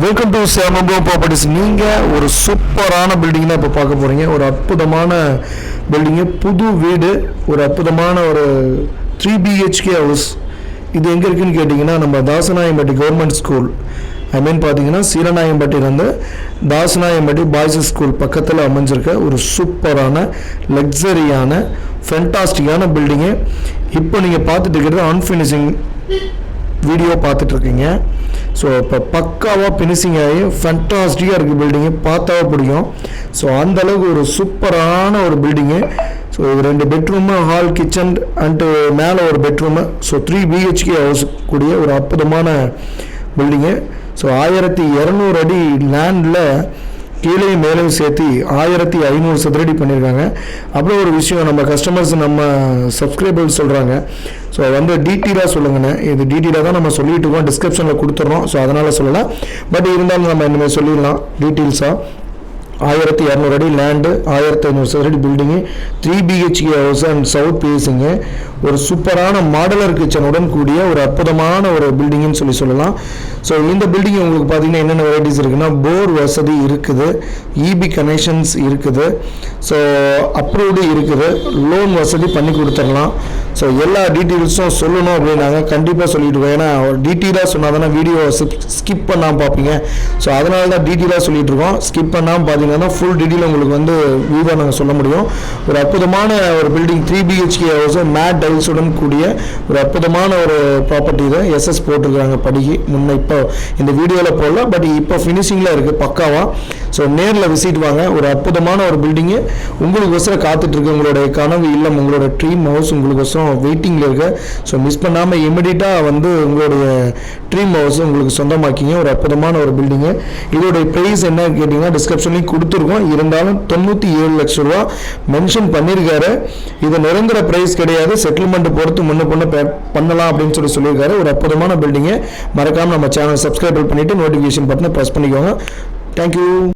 Welcome to சேமம்போ properties நீங்கள் ஒரு சூப்பரான பில்டிங் தான் இப்போ பார்க்க போகிறீங்க ஒரு அற்புதமான பில்டிங்கு புது வீடு ஒரு அற்புதமான ஒரு த்ரீ பிஹெச்கே ஹவுஸ் இது எங்கே இருக்குன்னு கேட்டிங்கன்னா நம்ம தாசநாயம்பட்டி கவர்மெண்ட் ஸ்கூல் ஐ மீன் பார்த்தீங்கன்னா சீரநாயம்பட்டியிலேருந்து தாசநாயம்பட்டி பாய்ஸ் ஸ்கூல் பக்கத்தில் அமைஞ்சிருக்க ஒரு சூப்பரான லக்ஸரியான ஃபென்டாஸ்டிக்கான பில்டிங்கு இப்போ நீங்கள் பார்த்துட்டு இருக்கிறது அன்ஃபினிஷிங் வீடியோ பார்த்துட்ருக்கீங்க. ஸோ இப்போ பக்காவாக ஃபினிஷிங் ஆகி ஃபண்டாஸ்டிக்காக இருக்குது பில்டிங்கு பார்த்தாவே பிடிக்கும். ஸோ அந்த அளவுக்கு ஒரு சூப்பரான ஒரு பில்டிங்கு ஸோ இது ரெண்டு பெட்ரூமு ஹால் கிச்சன் அண்டு மேலே ஒரு bedroom so three BHK house கூடிய ஒரு அற்புதமான பில்டிங்கு ஸோ ஆயிரத்தி இரநூறு அடி லேண்டில் கீழே மேலேயும் சேர்த்து ஆயிரத்தி ஐநூறு சதுரடி பண்ணியிருக்காங்க. அப்புறம் ஒரு விஷயம் நம்ம கஸ்டமர்ஸ் நம்ம சப்ஸ்கிரைபர்ஸ் சொல்கிறாங்க ஸோ வந்து டீட்டெயிலாக சொல்லுங்கண்ணே. இது டீட்டெயிலாக தான் நம்ம சொல்லிட்டு இருக்கோம். டிஸ்கிரிப்ஷனில் கொடுத்துட்றோம் ஸோ அதனால் சொல்லலாம் பட் இருந்தாலும் நம்ம இனிமேல் சொல்லிடலாம். டீட்டெயில்ஸாக ஆயிரத்தி இரநூறு அடி லேண்டு ஆயிரத்தி ஐநூறு சதுரடி building three BHK house and south பேஸுங்க ஒரு சூப்பரான மாடலர் கிச்சனுடன் கூடிய ஒரு அற்புதமான ஒரு பில்டிங்னு சொல்லி சொல்லலாம். ஸோ இந்த பில்டிங் உங்களுக்கு பார்த்தீங்கன்னா என்னென்ன வெரைட்டிஸ் இருக்குன்னா போர் வசதி இருக்குது இபி கனெக்ஷன்ஸ் இருக்குது. ஸோ அப்ரூவ்டு இருக்குது. லோன் வசதி பண்ணி கொடுத்துடலாம். ஸோ எல்லா டீட்டெயில்ஸும் சொல்லணும் அப்படின்னாங்க. கண்டிப்பாக சொல்லிட்டு இருக்கோம் ஏன்னா டீட்டெயிலாக சொன்னால் தானே வீடியோ ஸ்கிப் பண்ணாமல் பார்ப்பீங்க. ஸோ அதனால தான் டீட்டெயிலாக சொல்லிட்டு இருக்கோம் ஸ்கிப் பண்ணாமல் பார்த்தீங்கன்னா ஃபுல் டீட்டெயில் உங்களுக்கு வந்து வியூவாக நாங்கள் சொல்ல முடியும். ஒரு அற்புதமான ஒரு பில்டிங் த்ரீ பிஹெச்கே ஹவுஸும் மேட் டைல்ஸுடன் கூடிய ஒரு அற்புதமான ஒரு ப்ராப்பர்ட்டி தான் எஸ்எஸ் போட்டிருக்கிறாங்க படிக்கு முன்னை இப்போ இந்த வீடியோவில் போடல பட் இப்போ ஃபினிஷிங்கில் இருக்குது பக்காவாக ஸோ நேரில் விசிட் வாங்க. ஒரு அற்புதமான ஒரு பில்டிங்கு உங்களுக்கு ஒசரம் காத்துட்ருக்கு உங்களுடைய கனவு இல்லம் உங்களோட ட்ரீம் ஹவுஸ் உங்களுக்கு ஒசரம் வெயிட்டிங்கில் இருக்க. ஸோ மிஸ் பண்ணாமல் இமிடியட்டாக வந்து உங்களுடைய ட்ரீம் ஹவுஸ் உங்களுக்கு சொந்தமாக்கிங்க. ஒரு அற்புதமான ஒரு பில்டிங்கு இதோடைய ப்ரைஸ் என்ன கேட்டிங்கன்னா டிஸ்கிரிப்ஷன்லையும் கொடுத்துருக்கோம். இருந்தாலும் தொண்ணூற்றி ஏழு லட்ச ரூபா மென்ஷன் பண்ணியிருக்காரு இது நிரந்தர ப்ரைஸ் கிடையாது. செட்டில்மெண்ட் பொறுத்து முன்ன பொண்ணு பண்ணலாம் அப்படின்னு சொல்லி சொல்லியிருக்காரு. ஒரு அற்புதமான பில்டிங்கு மறக்காமல் நம்ம சேனல் சப்ஸ்கிரைப் பண்ணிவிட்டு நோட்டிஃபிகேஷன் பட்டனை ப்ரெஸ் பண்ணிக்கோங்க. Thank you